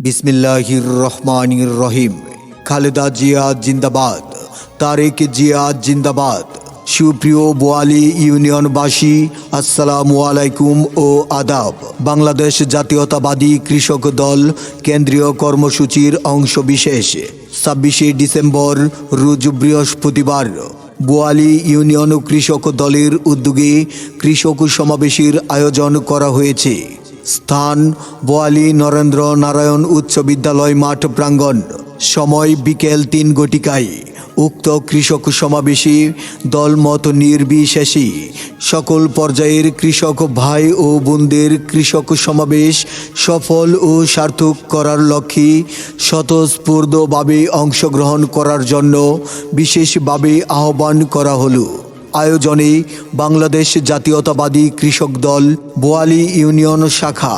বিসমিল্লাহির রহমানির রহিম। খালেদা জিয়া জিন্দাবাদ, তারেক জিয়া জিন্দাবাদ। সুপ্রিয় বোয়ালি ইউনিয়নবাসী, আসসালামু আলাইকুম ও আদাব। বাংলাদেশ জাতীয়তাবাদী কৃষক দল কেন্দ্রীয় কর্মসূচির অংশবিশেষ। ছাব্বিশে ডিসেম্বর, রোজ বৃহস্পতিবার, বোয়ালি ইউনিয়ন কৃষক দলের উদ্যোগে কৃষক সমাবেশের আয়োজন করা হয়েছে। স্থান, বোয়ালি, নরেন্দ্র নারায়ণ উচ্চ বিদ্যালয়, মাঠ প্রাঙ্গণ। সময় বিকেল তিন ঘটিকায় উক্ত কৃষক সমাবেশে দলমত নির্বিশেষে সকল পর্যায়ের কৃষক ভাই ও বোনদের কৃষক সমাবেশ সফল ও সার্থক করার লক্ষ্যে স্বতঃস্ফূর্তভাবে অংশগ্রহণ করার জন্য বিশেষভাবে আহ্বান করা হলো। আয়োজনে বাংলাদেশ জাতীয়তাবাদী কৃষক দল বোয়ালি ইউনিয়ন শাখা।